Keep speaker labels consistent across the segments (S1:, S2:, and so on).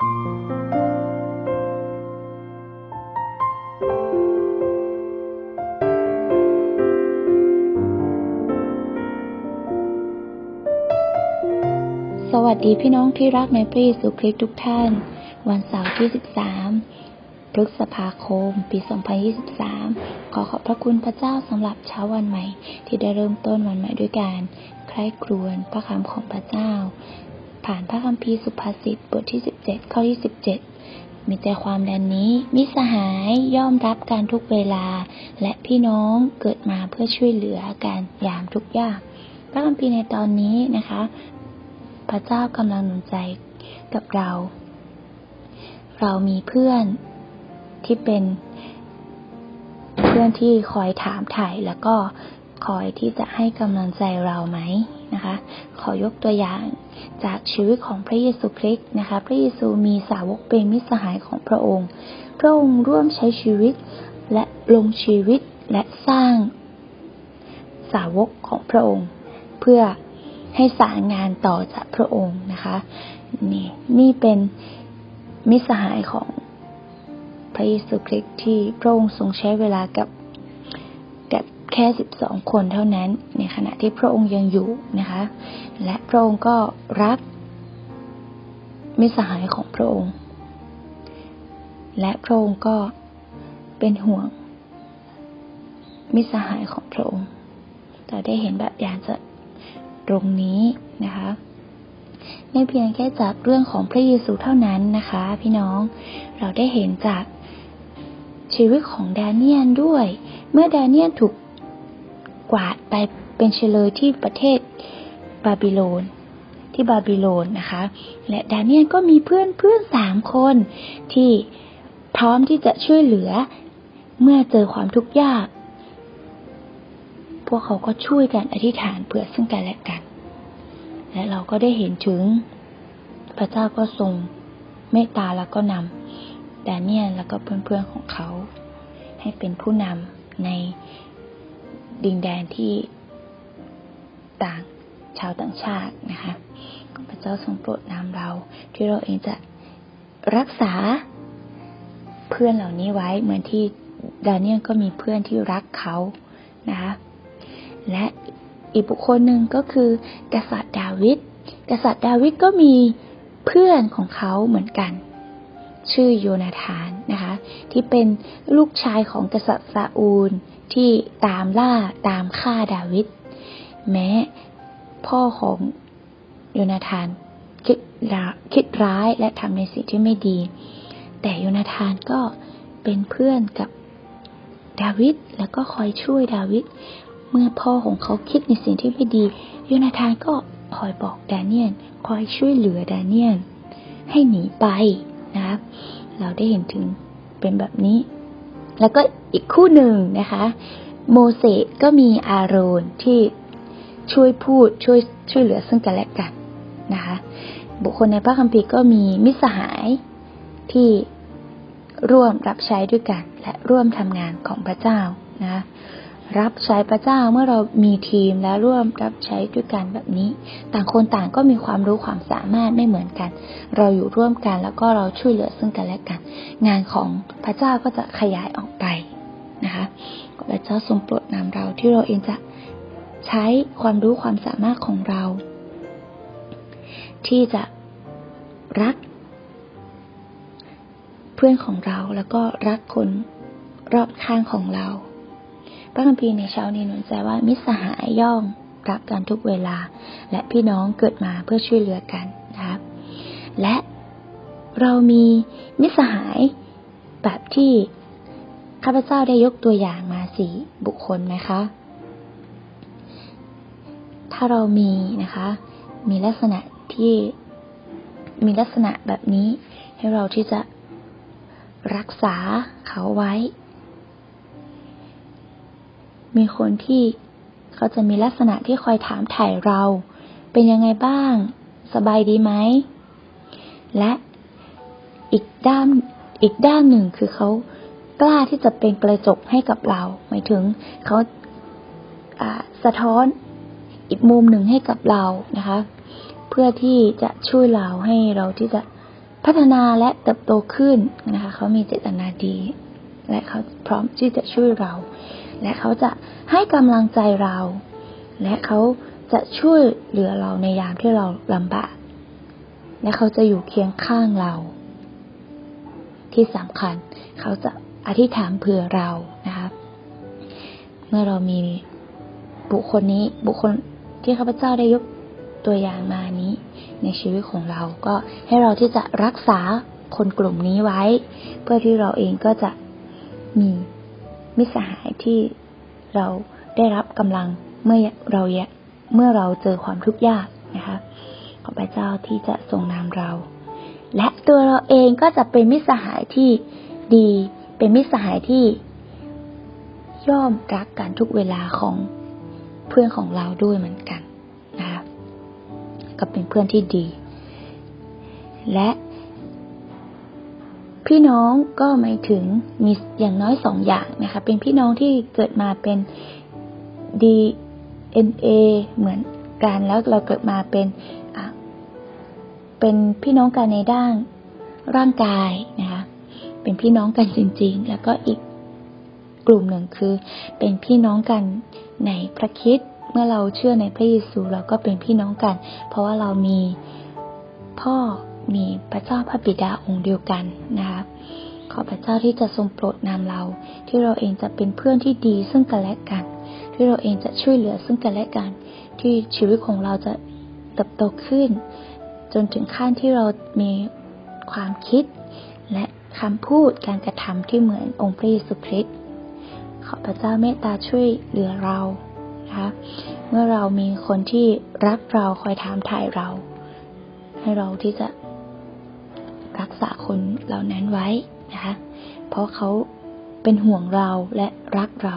S1: สวัสดีพี่น้องที่รักในพระเยซูคริสต์ทุกท่าน วันเสาร์ที่ 13 พฤษภาคม ปี 2023 ขอขอบพระคุณพระเจ้าสำหรับเช้าวันใหม่ ที่ได้เริ่มต้นวันใหม่ด้วยการใคร่ครวญพระคำของพระเจ้า ผ่านพระคัมภีร์สุภาษิตบทที่ 17 ข้อที่ 17 มีใจความดังนี้ มิสหายย่อมรับการทุกเวลา และพี่น้องเกิดมาเพื่อช่วยเหลือกันยามทุกยาก พระคัมภีร์ในตอนนี้นะคะ พระเจ้ากำลังหนุนใจกับเรา เรามีเพื่อนที่เป็นเพื่อนที่คอยถามถ่ายแล้วก็คอยที่จะให้กำลังใจเราไหม นะคะ ขอยกตัวอย่างจากชีวิตของพระเยซูคริสต์นะคะ พระเยซูมีสาวกเป็นมิตรสหายของพระองค์ พระองค์ร่วมใช้ชีวิตและลงชีวิตและสร้างสาวกของพระองค์ เพื่อให้สารงานต่อจากพระองค์นะคะนี่นี่เป็นมิตรสหายของพระเยซูคริสต์ที่พระองค์ทรงใช้เวลากับกับ แค่สิบสองคนเท่านั้น ในขณะที่พระองค์ยังอยู่นะคะ และพระองค์ก็รักมิสหายของพระองค์ และพระองค์ก็เป็นห่วง มิสหายของพระองค์เราได้เห็นแบบอย่างจากตรงนี้นะคะไม่เพียงแค่จากเรื่องของพระเยซูเท่านั้นนะคะ พี่น้องเราได้เห็นจากชีวิตของแดเนียนด้วย เมื่อแดเนียนถูก กวาดไปเป็นเชลยที่ประเทศบาบิโลน ที่บาบิโลนนะคะ และดาเนียนก็มีเพื่อนเพื่อนสามคนที่พร้อมที่จะช่วยเหลือเมื่อเจอความทุกข์ยาก พวกเขาก็ช่วยกันอธิษฐานเพื่อซึ่งกันและกัน และเราก็ได้เห็นถึงพระเจ้าก็ทรงเมตตาแล้วก็นำดาเนียลแล้วก็เพื่อนๆของเขา ให้เป็นผู้นำใน ดินแดนที่ต่างชาวต่างชาตินะคะพระเจ้าทรงโปรดนำเรา ที่เราเองจะรักษาเพื่อนเหล่านี้ไว้เหมือนที่ดาเนียลก็มีเพื่อนที่รักเขานะคะและอีกบุคคลหนึ่งก็คือ กษัตริย์ดาวิดกษัตริย์ดาวิดก็มีเพื่อนของเขาเหมือนกัน ชื่อโยนาธานนะคะ ที่เป็นลูกชายของกษัตริย์ซาอูลที่ตามล่าตามฆ่าดาวิดแม้พ่อของโยนาธานคิดคิดร้ายและทำในสิ่งที่ไม่ดี แต่โยนาธานก็เป็นเพื่อนกับดาวิดแล้วก็คอยช่วยดาวิดเมื่อพ่อของเขาคิดในสิ่งที่ไม่ดี โยนาธานก็คอยบอกดาเนียน คอยช่วยเหลือดาเนียน ให้หนีไป นะครับเราได้เห็นถึงเป็นแบบนี้ แล้วก็อีกคู่หนึ่งนะคะ โมเสสก็มีอาโรนที่ช่วยพูดช่วยช่วยเหลือซึ่งกันและกันนะคะบุคคลในพระคัมภีร์ก็มีมิสหายที่ร่วมรับใช้ด้วยกัน และร่วมทำงานของพระเจ้านะ รับใช้พระเจ้าเมื่อเรามีทีมและร่วมรับใช้ด้วยกันแบบนี้ ต่างคนต่างก็มีความรู้ความสามารถไม่เหมือนกัน เราอยู่ร่วมกันแล้วก็เราช่วยเหลือซึ่งกันและกัน งานของพระเจ้าก็จะขยายออกไปนะคะพระเจ้าทรงโปรดนำเราที่เราเองจะใช้ความรู้ความสามารถของเรา ที่จะรัก เพื่อนของเราแล้วก็รักคนรอบข้างของเรา พระคัมภีร์ในเช้านี้หนุนใจว่ามิตรสหายย่อมรักกันทุกเวลา และพี่น้องเกิดมาเพื่อช่วยเหลือกันนะครับ และเรามีมิตรสหายแบบที่ข้าพเจ้าได้ยกตัวอย่างมาสี่บุคคลไหมคะ ถ้าเรามีนะคะ มีลักษณะที่มีลักษณะแบบนี้ให้เราที่จะรักษาเขาไว้ มีคนที่เขาจะมีลักษณะที่คอยถามถ่ายเรา เป็นยังไงบ้าง สบายดีไหม และอีกด้านอีกด้านหนึ่งคือเขากล้าที่จะเป็นกระจกให้กับเรา หมายถึงเขาสะท้อนอีกมุมหนึ่งให้กับเรานะคะ เพื่อที่จะช่วยเราให้เราที่จะพัฒนาและเติบโตขึ้นนะคะเขามีเจตนาดี และเขาพร้อมที่จะช่วยเรา และเขาจะให้กำลังใจเรา และเขาจะช่วยเหลือเราในยามที่เราลำบาก และเขาจะอยู่เคียงข้างเรา ที่สำคัญเขาจะอธิษฐานเผื่อเรานะคะเมื่อเรามีบุคคลนี้บุคคลที่ข้าพเจ้าได้ยกตัวอย่างมานี้ ในชีวิตของเราก็ให้เราที่จะรักษาคนกลุ่มนี้ไว้ เพื่อที่เราเองก็จะมี มิสหายที่เราได้รับกำลังเมื่อเราเมื่อเราเจอความทุกข์ยากนะคะขอพระเจ้าที่จะทรงนำเรา และตัวเราเองก็จะเป็นมิสหายที่ดี เป็นมิสหายที่ย่อมรักกันทุกเวลาของเพื่อนของเราด้วยเหมือนกันนะคะก็เป็นเพื่อนที่ดี และ พี่น้องก็หมายถึงมีอย่างน้อยสองอย่างนะคะ เป็นพี่น้องที่เกิดมาเป็น DNA เหมือนกันแล้วเราเกิดมาเป็นเป็นพี่น้องกันในด้านร่างกายนะคะ เป็นพี่น้องกันจริง ๆ แล้วก็อีกกลุ่มหนึ่งคือ เป็นพี่น้องกันในพระคิดเมื่อเราเชื่อในพระเยซูเราก็เป็นพี่น้องกัน เพราะว่าเรามีพ่อ มีพระเจ้าพระบิดาองค์เดียวกันนะคะขอพระเจ้าที่จะทรงโปรดนำเรา ที่เราเองจะเป็นเพื่อนที่ดีซึ่งกันและกัน ที่เราเองจะช่วยเหลือซึ่งกันและกัน ที่ชีวิตของเราจะเติบโตขึ้น จนถึงขั้นที่เรามีความคิด และคำพูดการกระทำที่เหมือนองค์พระเยซูคริสต์ขอพระเจ้าเมตตาช่วยเหลือเราคะเมื่อเรามีคนที่รักเราคอยถามถ่ายเรา ให้เราที่จะ ษาคนเหล่านั้นไว้นะคะเพราะเขาเป็นห่วงเราและรักเรา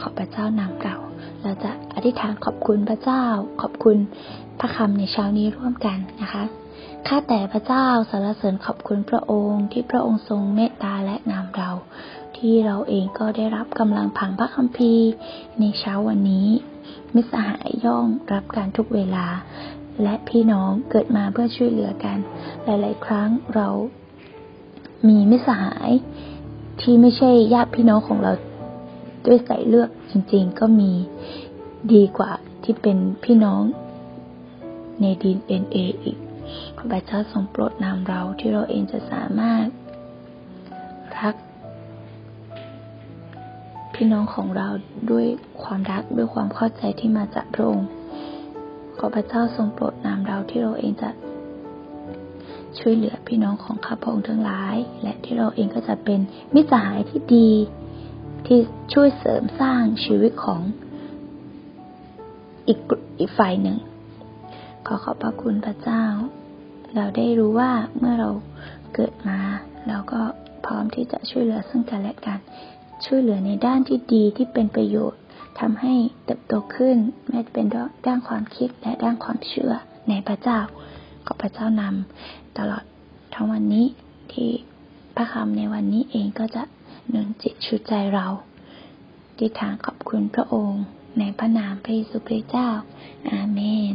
S1: ขอพระเจ้านำเรา เราจะอธิษฐานขอบคุณพระเจ้า ขอบคุณพระคำในเช้านี้ร่วมกันนะคะข้าแต่พระเจ้าสารเสริญขอบคุณพระองค์ที่พระองค์ทรงเมตตาและนำเรา ที่เราเองก็ได้รับกำลังผังพระคัมภีร์ในเช้าวันนี้ มิสหายย่องรับการทุกเวลา และพี่น้องเกิดมาเพื่อช่วยเหลือกัน หลาย ๆ ครั้งเรามีมิสหายที่ไม่ใช่ญาติพี่น้องของเราด้วยสายเลือดจริง ๆ ก็มีดีกว่าที่เป็นพี่น้องในดีเอ็นเออีกขอพระเจ้าทรงโปรดนำเราที่เราเองจะสามารถรัก พี่น้องของเราด้วยความรักด้วยความเข้าใจที่มาจากพระองค์ ขอพระเจ้าทรงโปรดนำเราที่เราเองจะช่วยเหลือพี่น้องของข้าพระองค์ทั้งหลาย และที่เราเองก็จะเป็นมิตรสหายที่ดี ที่ช่วยเสริมสร้างชีวิตของอีกอีกฝ่ายหนึ่ง ขอขอบพระคุณพระเจ้า เราได้รู้ว่าเมื่อเราเกิดมา เราก็พร้อมที่จะช่วยเหลือซึ่งกันและกัน ช่วยเหลือในด้านที่ดีที่เป็นประโยชน์ ทำให้เติบโตขึ้นแม้จะเป็นด้านความคิดและด้านความเชื่อในพระเจ้า ขอพระเจ้านำตลอดทั้งวันนี้ที่พระคำในวันนี้เองก็จะหนุนจิตชูใจเราดิทางขอบคุณพระองค์ ในพระนามพระเยซูคริสต์เจ้า อาเมน